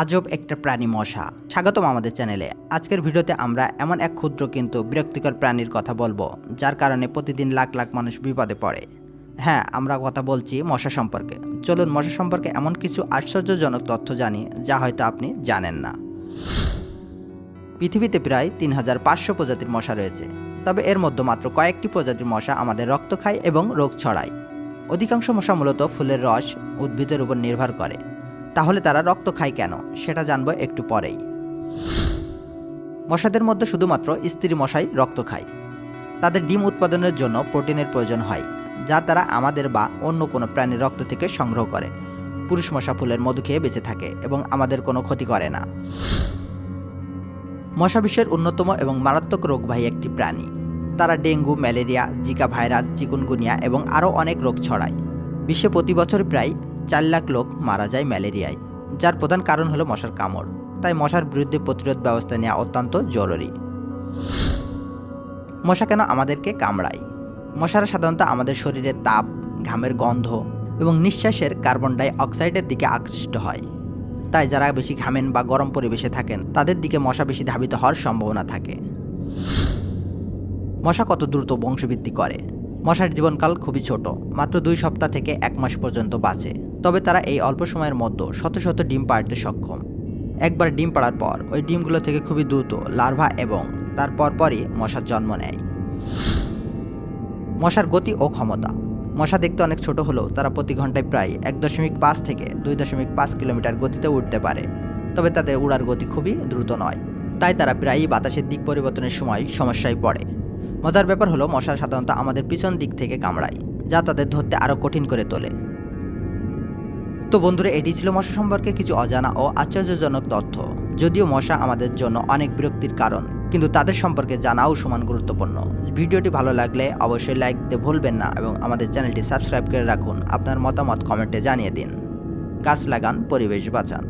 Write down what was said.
আজব একটা প্রাণী মশা। স্বাগতম আমাদের চ্যানেলে। আজকের ভিডিওতে আমরা এমন এক ক্ষুদ্র কিন্তু বিরক্তিকর প্রাণীর কথা বলব, যার কারণে প্রতিদিন লাখ লাখ মানুষ বিপদে পড়ে। হ্যাঁ আমরা কথা বলছি মশা সম্পর্কে। চলুন মশা সম্পর্কে এমন কিছু আশ্চর্যজনক তথ্য জানি, যা হয়তো আপনি জানেন না। পৃথিবীতে প্রায় তিন হাজার পাঁচশো প্রজাতির মশা রয়েছে। তবে এর মধ্যে মাত্র কয়েকটি প্রজাতির মশা আমাদের রক্ত খায় এবং রোগ ছড়ায়। অধিকাংশ মশা মূলত ফুলের রস, উদ্ভিদের উপর নির্ভর করে। তাহলে তারা রক্ত খায় কেন? সেটা জানব একটু পরেই। মশাদের মধ্যে শুধুমাত্র স্ত্রী মশাই রক্ত খায়। তাদের ডিম উৎপাদনের জন্য প্রোটিনের প্রয়োজন হয়, যা তারা আমাদের বা অন্য কোনো প্রাণীর রক্ত থেকে সংগ্রহ করে। পুরুষ মশা ফুলের মধু খেয়ে বেঁচে থাকে এবং আমাদের কোনো ক্ষতি করে না। মশা বিশ্বের অন্যতম এবং মারাত্মক রোগবাহী একটি প্রাণী। তারা dengue, malaria, zika virus, chikungunya এবং আরও অনেক রোগ ছড়ায়। বিশ্বে প্রতি বছর প্রায় চার লাখ লোক মারা যায় ম্যালেরিয়ায়, যার প্রধান কারণ হলো মশার কামড়। তাই মশার বিরুদ্ধে প্রতিরোধ ব্যবস্থা নেওয়া অত্যন্ত জরুরি। মশা কেন আমাদেরকে কামড়ায়? মশারা সাধারণত আমাদের শরীরের তাপ, ঘামের গন্ধ এবং নিঃশ্বাসের কার্বন ডাই অক্সাইডের দিকে আকৃষ্ট হয়। তাই যারা বেশি ঘামেন বা গরম পরিবেশে থাকেন, তাদের দিকে মশা বেশি ধাবিত হওয়ার সম্ভাবনা থাকে। মশা কত দ্রুত বংশবৃদ্ধি করে? মশার জীবনকাল খুবই ছোট, মাত্র দুই সপ্তাহ থেকে এক মাস পর্যন্ত বাঁচে। তবে তারা এই অল্প সময়ের মধ্যে শত শত ডিম পাড়তে সক্ষম। একবার ডিম পাড়ার পর, ওই ডিমগুলো থেকে খুবই দ্রুত লার্ভা এবং তার পরপরই মশার জন্ম নেয়। মশার গতি ও ক্ষমতা। মশা দেখতে অনেক ছোট হলেও তারা প্রতি ঘন্টায় প্রায় এক দশমিক পাঁচ থেকে দুই দশমিক পাঁচ কিলোমিটার গতিতে উঠতে পারে। তবে তাদের উড়ার গতি খুবই দ্রুত নয়। তাই তারা প্রায়ই বাতাসের দিক পরিবর্তনের সময় সমস্যায় পড়ে। মজার ব্যাপার হলো, মশা সাধারণত আমাদের পিছন দিক থেকে কামড়ায়, যা তাদের ধরতে আরও কঠিন করে তোলে। তো বন্ধুরা, এটি ছিল মশা সম্পর্কে কিছু অজানা ও আশ্চর্যজনক তথ্য। যদিও মশা আমাদের জন্য অনেক বিরক্তির কারণ, কিন্তু তাদের সম্পর্কে জানাও সমান গুরুত্বপূর্ণ। ভিডিওটি ভালো লাগলে অবশ্যই লাইক দিতে ভুলবেন না এবং আমাদের চ্যানেলটি সাবস্ক্রাইব করে রাখুন। আপনার মতামত কমেন্টে জানিয়ে দিন। গাছ লাগান, পরিবেশ বাঁচান।